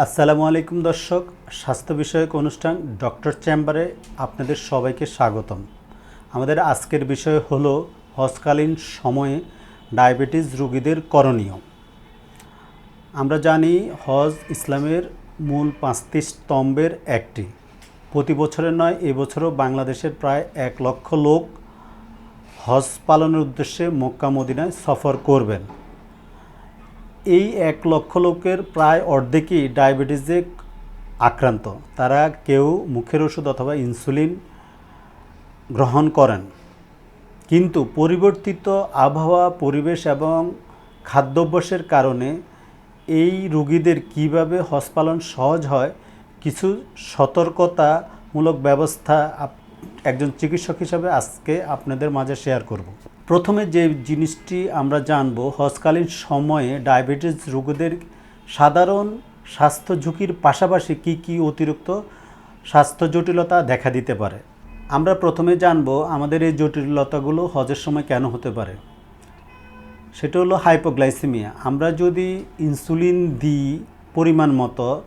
আসসালামু আলাইকুম দর্শক, স্বাস্থ্য বিষয়ক অনুষ্ঠান ডক্টর চেম্বারে আপনাদের সবাইকে স্বাগতম। আমাদের আজকের বিষয় হল হজকালীন সময়ে ডায়াবেটিস রোগীদের করণীয়। আমরা জানি হজ ইসলামের মূল পাঁচটি স্তম্ভের একটি। প্রতি বছরের নয় এবছরও বাংলাদেশের প্রায় এক লক্ষ লোক হজ পালনের উদ্দেশ্যে মক্কা মদিনায় সফর করবেন। এই এক লক্ষ লোকের প্রায় অর্ধেকই ডায়াবেটিসে আক্রান্ত। তারা কেউ মুখের ওষুধ অথবা ইনসুলিন গ্রহণ করেন। কিন্তু পরিবর্তিত আবহাওয়া, পরিবেশ এবং খাদ্যাভ্যাসের কারণে এই রোগীদের কীভাবে হসপালন সহজ হয়, কিছু সতর্কতামূলক ব্যবস্থা একজন চিকিৎসক হিসাবে আজকে আপনাদের মাঝে শেয়ার করব। প্রথমে যে জিনিসটি আমরা জানব, হজকালীন সময়ে ডায়াবেটিস রোগীদের সাধারণ স্বাস্থ্য ঝুঁকির পাশাপাশি কি কি অতিরিক্ত স্বাস্থ্য জটিলতা দেখা দিতে পারে। আমরা প্রথমে জানব আমাদের এই জটিলতাগুলো হজের সময় কেন হতে পারে। সেটা হলো হাইপোগ্লাইসেমিয়া। আমরা যদি ইনসুলিন দিই পরিমাণ মতো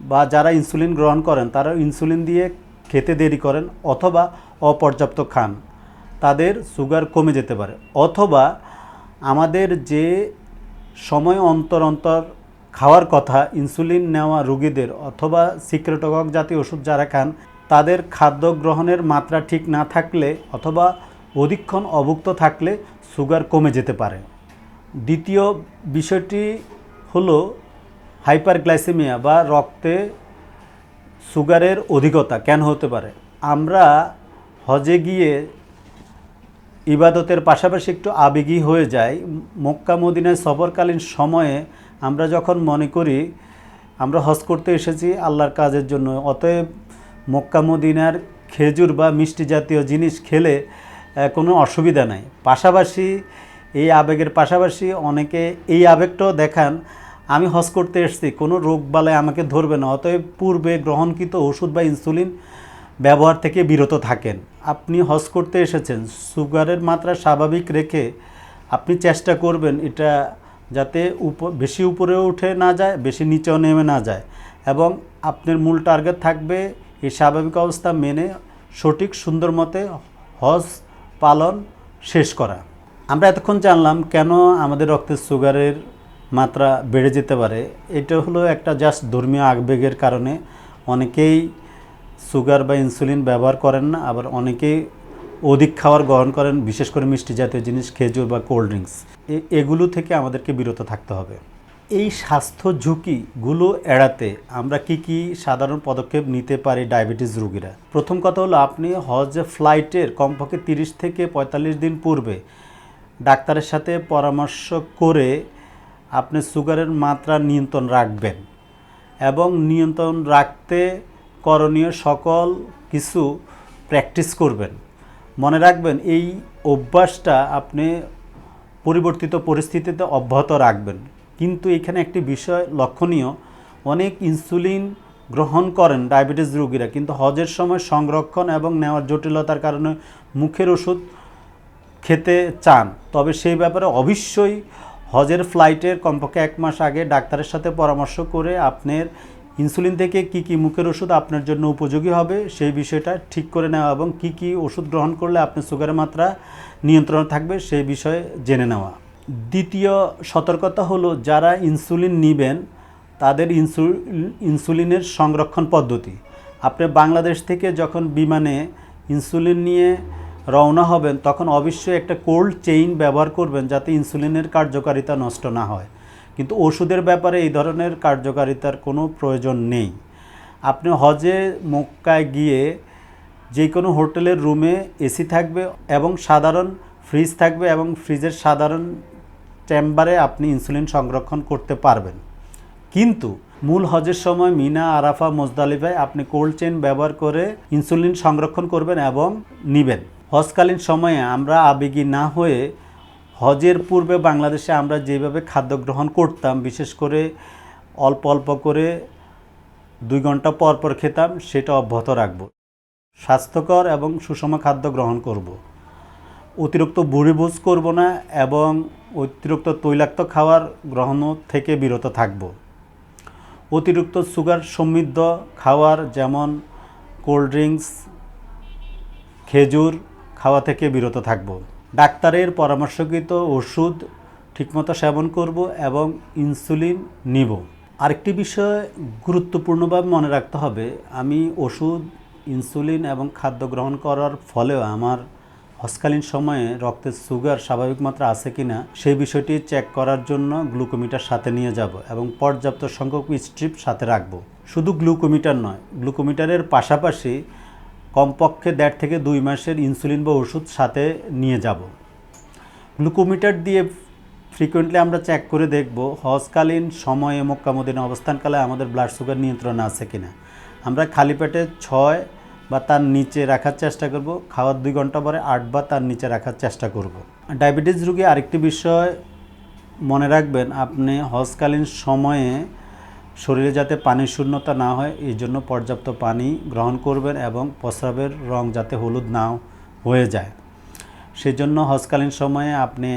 বা যারা ইনসুলিন গ্রহণ করেন তারা ইনসুলিন দিয়ে খেতে দেরি করেন অথবা অপর্যাপ্ত খান। তাদের সুগার কমে যেতে পারে। অথবা আমাদের যে সময় অন্তর অন্তর খাওয়ার কথা, ইনসুলিন নেওয়া রোগীদের অথবা সিক্রেটকক জাতীয় ওষুধ যারা খান, তাদের খাদ্য গ্রহণের মাত্রা ঠিক না থাকলে অথবা অধিকক্ষণ অভুক্ত থাকলে সুগার কমে যেতে পারে। দ্বিতীয় বিষয়টি হলো হাইপারগ্লাইসেমিয়া বা রক্তে সুগারের অধিকতা কেন হতে পারে? আমরা হজে গিয়ে ইবাদতের পাশাপাশি একটু আবেগী হয়ে যায় মক্কা মদিনায় সফরকালীন সময়ে আমরা যখন মনে করি, আমরা হজ করতে এসেছি আল্লাহর কাজের জন্য, অতএব মক্কা মদিনার খেজুর বা মিষ্টি জাতীয় জিনিস খেলে কোনো অসুবিধা নাই। পাশাপাশি এই আবেগের পাশাপাশি অনেকে এই আবেগটাও দেখান, আমি হজ করতে এসেছি, কোনো রোগ বালায় আমাকে ধরবে না, অতএব পূর্বে গ্রহণকৃত ওষুধ বা ইনসুলিন ব্যবহার থেকে বিরত থাকেন। আপনি হজ করতে এসেছেন, সুগারের মাত্রা স্বাভাবিক রেখে আপনি চেষ্টা করবেন এটা যাতে উপ, বেশি উপরে উঠে না যায়, বেশি নিচেও নেমে না যায় এবং আপনার মূল টার্গেট থাকবে এই স্বাভাবিক অবস্থা মেনে সঠিক সুন্দর মতে হজ পালন শেষ করা। আমরা এতক্ষণ জানলাম কেন আমাদের রক্তে সুগারের মাত্রা বেড়ে যেতে পারে, এটা হলো একটা জাস্ট ধর্মীয় আবেগের কারণে অনেকেই সুগার বা ইনসুলিন ব্যবহার করেন না, আবার অনেকেই অধিক খাবার গ্রহণ করেন, বিশেষ করে মিষ্টি জাতীয় জিনিস, খেজুর বা কোল্ড ড্রিঙ্কস। এগুলো থেকে আমাদেরকে বিরত থাকতে হবে। এই স্বাস্থ্য ঝুঁকিগুলো এড়াতে আমরা কি কি সাধারণ পদক্ষেপ নিতে পারি ডায়াবেটিস রোগীরা? প্রথম কথা হলো, আপনি হজ ফ্লাইটের কমপক্ষে তিরিশ থেকে পঁয়তাল্লিশ দিন পূর্বে ডাক্তারের সাথে পরামর্শ করে আপনি সুগারের মাত্রা নিয়ন্ত্রণ রাখবেন এবং নিয়ন্ত্রণ রাখতে করণীয় সকল কিছু প্র্যাকটিস করবেন। মনে রাখবেন, এই অভ্যাসটা আপনি পরিবর্তিত পরিস্থিতিতে অব্যাহত রাখবেন। কিন্তু এখানে একটি বিষয় লক্ষণীয়, অনেক ইনসুলিন গ্রহণ করেন ডায়াবেটিস রোগীরা, কিন্তু হজের সময় সংরক্ষণ এবং নেওয়ার জটিলতার কারণে মুখের ওষুধ খেতে চান। তবে সেই ব্যাপারে অবশ্যই হজের ফ্লাইটের কমপক্ষে এক মাস আগে ডাক্তারের সাথে পরামর্শ করে আপনার ইনসুলিন থেকে কি কি মুখের ওষুধ আপনার জন্য উপযোগী হবে সেই বিষয়টা ঠিক করে নেওয়া এবং কি কি ওষুধ গ্রহণ করলে আপনার সুগারের মাত্রা নিয়ন্ত্রণ থাকবে সেই বিষয়ে জেনে নেওয়া। দ্বিতীয় সতর্কতা হলো যারা ইনসুলিন নেবেন, তাদের ইনসুলিন ইনসুলিনের সংরক্ষণ পদ্ধতি। আপনি বাংলাদেশ থেকে যখন বিমানে ইনসুলিন নিয়ে রওনা হবেন, তখন অবশ্যই একটা কোল্ড চেইন ব্যবহার করবেন যাতে ইনসুলিনের কার্যকারিতা নষ্ট না হয়। কিন্তু ওষুধের ব্যাপারে এই ধরনের কার্যকারিতার কোনো প্রয়োজন নেই। আপনি হজে মক্কায় গিয়ে যে কোনো হোটেলের রুমে এসি থাকবে এবং সাধারণ ফ্রিজ থাকবে এবং ফ্রিজের সাধারণ চেম্বারে আপনি ইনসুলিন সংরক্ষণ করতে পারবেন। কিন্তু মূল হজের সময় মিনা, আরাফা, মোজদালিফায় আপনি কোল্ড চেন ব্যবহার করে ইনসুলিন সংরক্ষণ করবেন এবং নিবেন। হজকালীন সময়ে আমরা আবেগী না হয়ে হজের পূর্বে বাংলাদেশে আমরা যেভাবে খাদ্য গ্রহণ করতাম, বিশেষ করে অল্প অল্প করে দুই ঘণ্টা পর পর খেতাম, সেটা অব্যাহত রাখব। স্বাস্থ্যকর এবং সুষম খাদ্য গ্রহণ করব। অতিরিক্ত বুড়িভোজ করব না এবং অতিরিক্ত তৈলাক্ত খাওয়ার গ্রহণ থেকে বিরত থাকব। অতিরিক্ত সুগার সমৃদ্ধ খাওয়ার যেমন কোল্ড ড্রিঙ্কস, খেজুর খাওয়া থেকে বিরত থাকব। ডাক্তারের পরামর্শকৃত ওষুধ ঠিকমতো সেবন করব এবং ইনসুলিন নিব। আরেকটি বিষয় গুরুত্বপূর্ণভাবে মনে রাখতে হবে, আমি ওষুধ, ইনসুলিন এবং খাদ্য গ্রহণ করার ফলেও আমার হসকালীন সময়ে রক্তের সুগার স্বাভাবিক মাত্রা আছে কি না সেই বিষয়টি চেক করার জন্য গ্লুকোমিটার সাথে নিয়ে যাব এবং পর্যাপ্ত সংখ্যক স্ট্রিপ সাথে রাখব। শুধু গ্লুকোমিটার নয়, গ্লুকোমিটারের পাশাপাশি কমপক্ষে দেড় থেকে দুই মাসের ইনসুলিন বা ওষুধ সাথে নিয়ে যাব। গ্লুকোমিটার দিয়ে ফ্রিকোয়েন্টলি আমরা চেক করে দেখব, হজকালীন সময়ে মক্কা মদিনা অবস্থানকালে আমাদের ব্লাড সুগার নিয়ন্ত্রণ আছে কিনা। আমরা খালি পেটে ছয় বা তার নিচে রাখার চেষ্টা করব, খাওয়ার দুই ঘণ্টা পরে আট বা তার নিচে রাখার চেষ্টা করব। ডায়াবেটিস রোগী আরেকটি বিষয় মনে রাখবেন, আপনি হজকালীন সময়ে শরীরে যাতে পানির শূন্যতা না হয়, এই জন্য পর্যাপ্ত পানি গ্রহণ করবেন এবং প্রস্রাবের রং যাতে হলুদ না হয়ে যায়। সেই জন্য হজকালীন সময়ে আপনি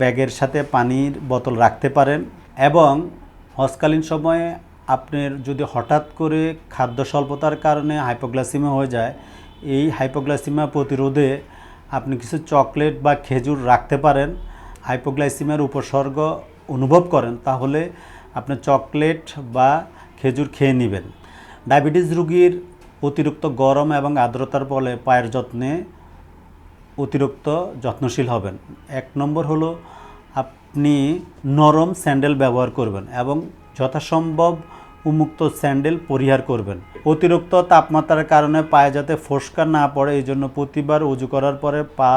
ব্যাগের সাথে পানির বোতল রাখতে পারেন এবং হজকালীন সময়ে আপনার যদি হঠাৎ করে খাদ্য স্বল্পতার কারণে হাইপোগ্লাসিমা হয়ে যায়, এই হাইপোগ্লাসিমা প্রতিরোধে আপনি কিছু চকলেট বা খেজুর রাখতে পারেন। হাইপোগ্লাইসিমার উপসর্গ অনুভব করেন, তাহলে আপনি চকলেট বা খেজুর খেয়ে নেবেন। ডায়াবেটিস রোগীর অতিরিক্ত গরম এবং আর্দ্রতার ফলে পায়ের যত্নে অতিরিক্ত যত্নশীল হবেন। এক নম্বর হলো আপনি নরম স্যান্ডেল ব্যবহার করবেন এবং যথাসম্ভব উন্মুক্ত স্যান্ডেল পরিহার করবেন। অতিরিক্ত তাপমাত্রার কারণে পায়ে যাতে ফোসকা না পড়ে, এই জন্য প্রতিবার উজু করার পরে পা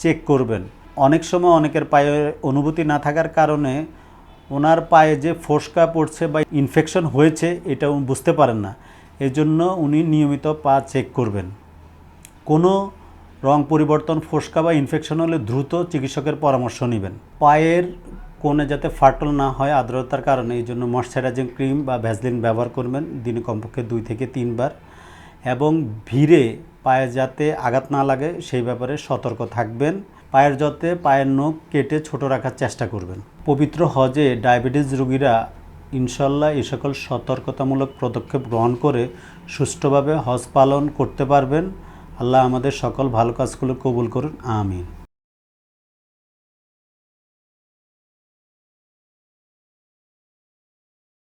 চেক করবেন। অনেক সময় অনেকের পায়ে অনুভূতি না থাকার কারণে ওনার পায়ে যে ফোসকা পড়ছে বা ইনফেকশন হয়েছে, এটা বুঝতে পারেন না। এজন্য উনি নিয়মিত পা চেক করবেন। কোনো রং পরিবর্তন, ফোসকা বা ইনফেকশন হলে দ্রুত চিকিৎসকের পরামর্শ নেবেন। পায়ের কোণে যাতে ফাটল না হয় আর্দ্রতার কারণে এই জন্য ময়শ্চারাইজিং ক্রিম বা ভ্যাসলিন ব্যবহার করবেন দিনে কমপক্ষে দুই থেকে তিনবার। এবং ভিড়ে পায়ে যাতে আঘাত না লাগে, সেই ব্যাপারে সতর্ক থাকবেন। পায়ের যাতে পায়ের নখ কেটে ছোট রাখার চেষ্টা করবেন। পবিত্র হজে ডায়াবেটিস রোগীরা ইনশাল্লাহ এই সকল সতর্কতামূলক পদক্ষেপ গ্রহণ করে সুষ্ঠুভাবে হজ পালন করতে পারবেন। আল্লাহ আমাদের সকল ভালো কাজগুলো কবুল করুন। আমিন।